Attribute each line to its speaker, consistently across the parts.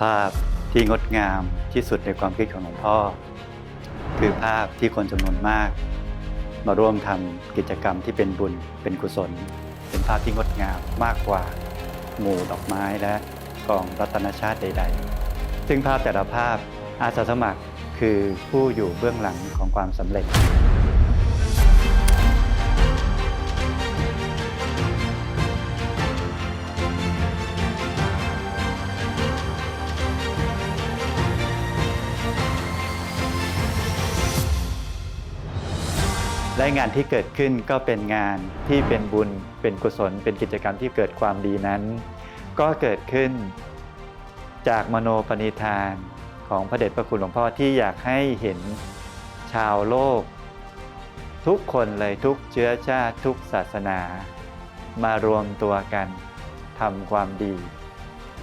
Speaker 1: ภาพที่งดงามที่สุดในความคิดของหลวงพ่อ คือภาพที่คนจำนวนมาก มาร่วมทำกิจกรรมที่เป็นบุญเป็นกุศล เป็นภาพที่งดงามมากกว่าหมู่ดอกไม้และกองรัตนชาติใด ๆ ซึ่งภาพแต่ละภาพอาสาสมัครคือผู้อยู่เบื้องหลังของความสำเร็จ และงานที่เกิดขึ้นก็เป็นงานที่เป็นบุญ เป็นกุศล เป็นกิจกรรมที่เกิดความดีนั้น ก็เกิดขึ้นจากมโนปณิธานของพระเดชพระคุณหลวงพ่อที่อยากให้เห็นชาวโลก ทุกคนเลยทุกเชื้อชาติทุกศาสนา มารวมตัวกันทำความดี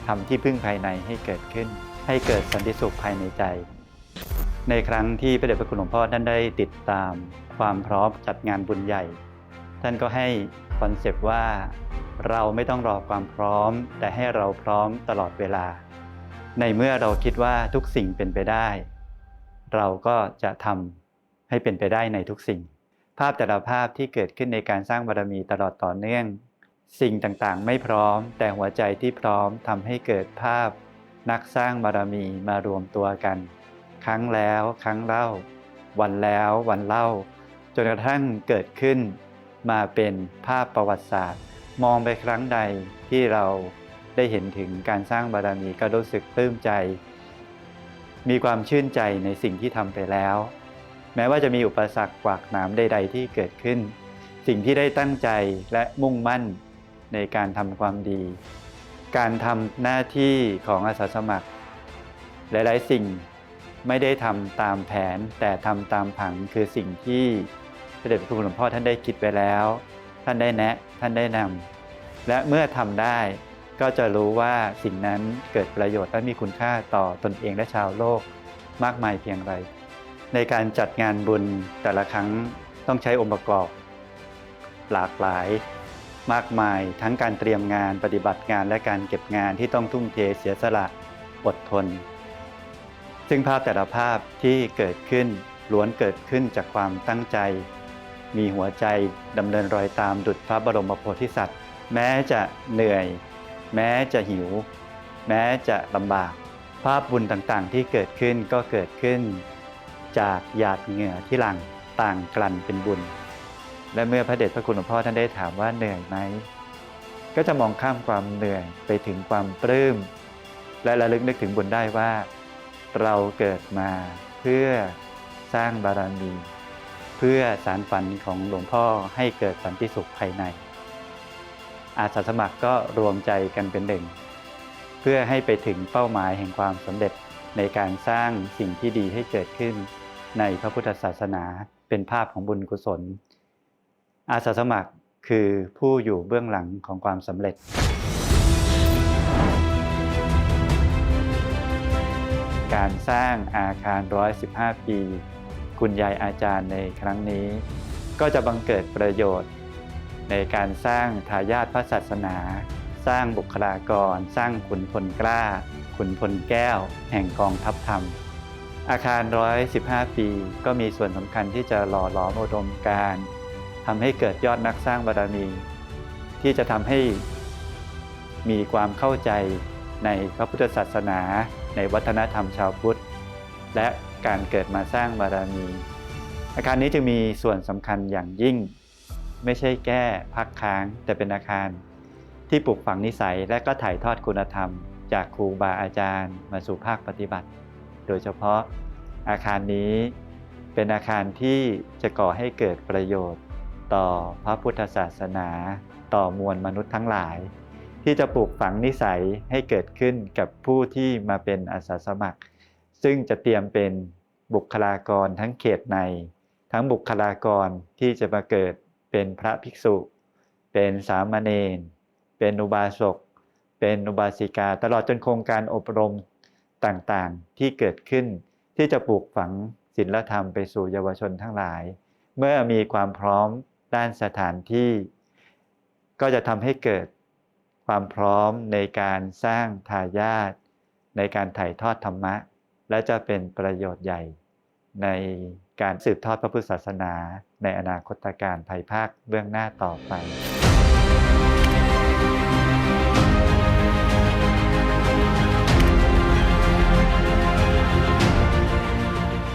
Speaker 1: ทำที่พึ่งภายในให้เกิดขึ้น ให้เกิดสันติสุขภายในใจ ในครั้งที่พระเดชพระคุณหลวงพ่อท่านได้ติดตามความพร้อมจัดงานบุญใหญ่ ท่านก็ให้คอนเซปต์ว่าเราไม่ต้องรอความพร้อม แต่ให้เราพร้อมตลอดเวลา ในเมื่อเราคิดว่าทุกสิ่งเป็นไปได้ เราก็จะทำให้เป็นไปได้ในทุกสิ่ง ภาพแต่ละภาพที่เกิดขึ้นในการสร้างบารมีตลอดต่อเนื่อง สิ่งต่างๆ ไม่พร้อม แต่หัวใจที่พร้อมทำให้เกิดภาพ นักสร้างบารมีมารวมตัวกัน ครั้งแล้วครั้งเล่า วันแล้ววันเล่า จนกระทั่งเกิดขึ้น มาเป็นภาพประวัติศาสตร์ มองไปครั้งใดที่เราได้เห็นถึงการสร้างบารมีก็รู้สึกปลื้มใจ มีความชื่นใจในสิ่งที่ทำไปแล้ว แม้ว่าจะมีอุปสรรคกวากหนามใด ๆ ที่เกิดขึ้น สิ่งที่ได้ตั้งใจและมุ่งมั่นในการทำความดี การทำหน้าที่ของอาสาสมัคร หลาย ๆ สิ่ง ไม่ได้ทำตามแผน แต่ทำตามผังคือสิ่งที่พระเดชพระคุณหลวงพ่อท่านได้คิดไว้แล้ว ท่านได้แนะท่านได้นำและเมื่อทำได้ก็จะรู้ว่าสิ่งนั้นเกิดประโยชน์และมีคุณค่าต่อตนเองและชาวโลกมากมายเพียงไร ในการจัดงานบุญแต่ละครั้งต้องใช้องค์ประกอบ หลากหลายมากมายทั้งการเตรียมงานปฏิบัติงานและการเก็บงานที่ต้องทุ่มเทเสียสละอดทน ซึ่งภาพแต่ละภาพที่เกิดขึ้นล้วนเกิดขึ้นจากความตั้งใจ มีหัวใจดำเนินรอยตามดุจพระบรมโพธิสัตว์ แม้จะเหนื่อย แม้จะหิว แม้จะลำบาก ภาพบุญต่างๆ ที่เกิดขึ้นก็เกิดขึ้น จากหยาดเหงื่อที่หลั่งต่างกลั่นเป็นบุญ และเมื่อพระเดชพระคุณหลวงพ่อท่านได้ถามว่าเหนื่อยไหมก็จะมองข้ามความเหนื่อยไปถึงความปลื้มและระลึกนึกถึงบุญได้ว่า เราเกิดมาเพื่อสร้างบารมี เพื่อสารฝันของหลวงพ่อให้เกิดสันติสุขภายใน อาสาสมัครก็รวมใจกันเป็นหนึ่ง เพื่อให้ไปถึงเป้าหมายแห่งความสำเร็จในการสร้างสิ่งที่ดีให้เกิดขึ้น ในพระพุทธศาสนาเป็นภาพของบุญกุศล อาสาสมัครคือผู้อยู่เบื้องหลังของความสำเร็จ การสร้างอาคาร 115 ปี คุณยายอาจารย์ในครั้งนี้ ก็จะบังเกิดประโยชน์ ในการสร้างทายาทพระศาสนา สร้างบุคลากร สร้างขุนพลกล้า ขุนพลแก้ว แห่งกองทัพธรรม อาคาร 115 ปี ก็มีส่วนสำคัญที่จะหล่อหลอมอุดมการทำให้เกิดยอดนักสร้างบารมี ที่จะทำให้มีความเข้าใจในพระพุทธศาสนา ในวัฒนธรรมชาวพุทธ และการเกิดมาสร้างบารมี อาคารนี้จึงมีส่วนสำคัญอย่างยิ่ง ไม่ใช่แก้พักค้างแต่เป็นอาคาร ที่ปลูกฝังนิสัยและก็ถ่ายทอดคุณธรรม จากครูบาอาจารย์ มาสู่ภาคปฏิบัติ โดยเฉพาะอาคารนี้เป็นอาคารที่จะก่อให้เกิดประโยชน์ ต่อพระพุทธศาสนา ต่อมวลมนุษย์ทั้งหลาย ที่จะปลูกฝังนิสัยให้เกิดขึ้นกับผู้ที่มาเป็นอาสาสมัคร ซึ่งจะเตรียมเป็นบุคลากรทั้งเขตใน ทั้งบุคลากรที่จะมาเกิดเป็นพระภิกษุ เป็นสามเณรเป็นอุบาสกเป็นอุบาสิกา ตลอดจนโครงการอบรมต่างๆที่เกิดขึ้น ที่จะปลูกฝังศีลธรรมไปสู่เยาวชนทั้งหลาย เมื่อมีความพร้อมด้านสถานที่ ก็จะทำให้เกิด ความพร้อมในการสร้างทายาทในการถ่ายทอดธรรมะ และจะเป็นประโยชน์ใหญ่ในการสืบทอดพระพุทธศาสนา ในอนาคตการภายภาคเบื้องหน้าต่อไป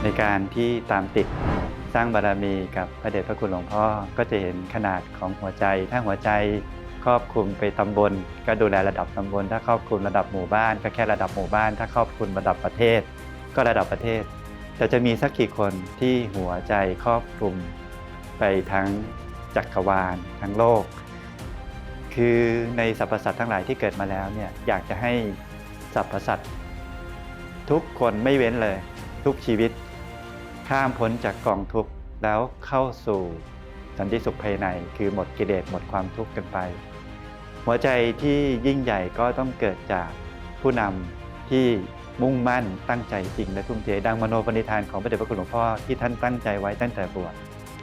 Speaker 1: ในการที่ตามติดสร้างบารมีกับพระเดชพระคุณหลวงพ่อ ก็จะเห็นขนาดของหัวใจ ถ้าหัวใจ ครอบคลุมไปตำบลก็ดูแลระดับตำบล ถ้าครอบคลุมระดับหมู่บ้าน ก็แค่ระดับหมู่บ้าน ถ้าครอบคลุมระดับประเทศ ก็ระดับประเทศ แต่จะมีสักกี่คนที่หัวใจครอบคลุม ไปทั้งจักรวาล ทั้งโลก คือในสรรพสัตว์ทั้งหลายที่เกิดมาแล้วเนี่ยอยากจะให้สรรพสัตว์ทุกคนไม่เว้นเลย ทุกชีวิต ข้ามพ้นจากกองทุกข์แล้วเข้าสู่สันติสุขภายในคือหมดกิเลสหมดความทุกข์กันไป หัวใจที่ยิ่งใหญ่ก็ต้องเกิดจากผู้นำที่มุ่งมั่นตั้งใจจริงและทุ่มเทดังมโนปณิธานของพระเดชพระคุณหลวงพ่อที่ท่านตั้งใจไว้ตั้งแต่บวช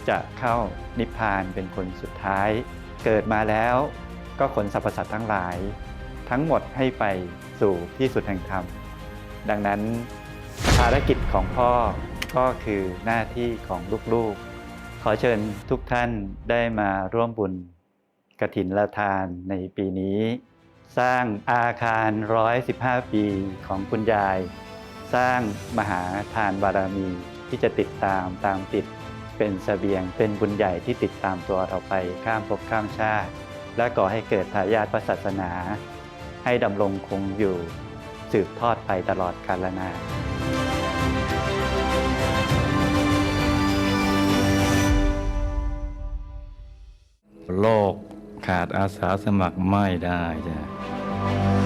Speaker 1: จะเข้านิพพานเป็นคนสุดท้าย เกิดมาแล้วก็ขนสรรพสัตว์ทั้งหลาย ทั้งหมดให้ไปสู่ที่สุดแห่งธรรม ดังนั้นภารกิจของพ่อก็คือหน้าที่ของลูกๆ ขอเชิญทุกท่านได้มาร่วมบุญ กฐินละทานในปีนี้ สร้างอาคาร 115 ปีของคุณยาย สร้างมหาทานบารมีที่จะติดตามตามติดเป็นเสบียงเป็นบุญใหญ่ที่ติดตามตัวเราไปข้ามภพข้ามชาติ และก่อให้เกิดทายาทพระศาสนา ให้ดำรงคงอยู่ สืบทอดไปตลอดกาลนาน
Speaker 2: โลก ขาดอาสาสมัครไม่ได้จ้ะ